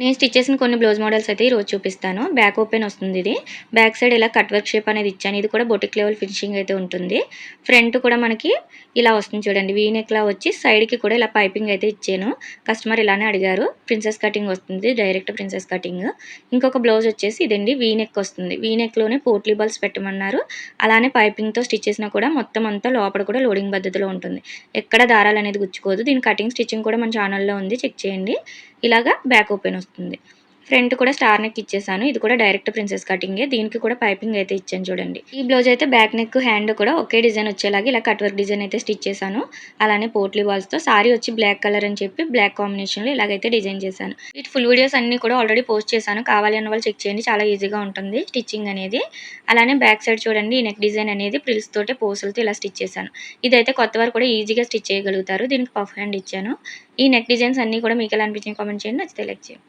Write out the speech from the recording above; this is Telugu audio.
నేను స్టిచ్ చేసిన కొన్ని బ్లౌజ్ మోడల్స్ అయితే ఈరోజు చూపిస్తాను. బ్యాక్ ఓపెన్ వస్తుంది ఇది. బ్యాక్ సైడ్ ఇలా కట్ వర్క్ షేప్ అనేది ఇచ్చాను. ఇది కూడా బొటిక్ లెవెల్ ఫినిషింగ్ అయితే ఉంటుంది. ఫ్రంట్ కూడా మనకి ఇలా వస్తుంది చూడండి. వీ నెక్లా వచ్చి సైడ్కి కూడా ఇలా పైపింగ్ అయితే ఇచ్చాను. కస్టమర్ ఇలానే అడిగారు. ప్రిన్సెస్ కటింగ్ వస్తుంది. Direct princess cutting. ఇంకొక బ్లౌజ్ వచ్చేసి ఇదండి. వీ నెక్ వస్తుంది. వీ నెక్లోనే పోట్లీ బాల్స్ పెట్టమన్నారు. అలానే పైపింగ్తో స్టిచ్ చేసినా కూడా మొత్తం అంతా లోపల కూడా లోడింగ్ పద్ధతిలో ఉంటుంది. ఎక్కడ దారాలు అనేది గుచ్చుకోదు. దీని కటింగ్ స్టిచ్చింగ్ కూడా మన ఛానల్లో ఉంది. చెక్ చేయండి. ఇలాగా బ్యాక్ ఓపెన్ వస్తుంది. ఫ్రంట్ కూడా స్టార్ నెక్ ఇచ్చేసాను. ఇది కూడా డైరెక్ట్ ప్రిన్సెస్ కటింగే. దీనికి కూడా పైపింగ్ అయితే ఇచ్చాను చూడండి. ఈ బ్లౌజ్ అయితే బ్యాక్ నెక్ హ్యాండ్ కూడా ఒకే డిజైన్ వచ్చేలాగా ఇలా కట్ వర్క్ డిజైన్ అయితే స్టిచ్ చేశాను. అలానే పోట్లీ బాల్స్తో సారీ వచ్చి బ్లాక్ కలర్ అని చెప్పి బ్లాక్ కాంబినేషన్లో ఇలాగైతే డిజైన్ చేశాను. వీటి ఫుల్ వీడియోస్ అన్ని కూడా ఆల్రెడీ పోస్ట్ చేశాను. కావాలి అన్న వాళ్ళు చెక్ చేయండి. చాలా ఈజీగా ఉంటుంది స్టిచ్చింగ్ అనేది. అలానే బ్యాక్ సైడ్ చూడండి. ఈ నెక్ డిజైన్ అనేది ప్రిల్స్ తోటే పోసులతో ఇలా స్టిచ్ చేశాను. ఇదైతే కొత్త వారు కూడా ఈజీగా స్టిచ్ చేయగలుగుతారు. దీనికి పఫ్ హ్యాండ్ ఇచ్చాను. ఈ నెక్ డిజైన్స్ అన్ని కూడా మీకు ఎలా అనిపించింది కామెంట్ చేయండి. నచ్చితే లైక్ చేయండి.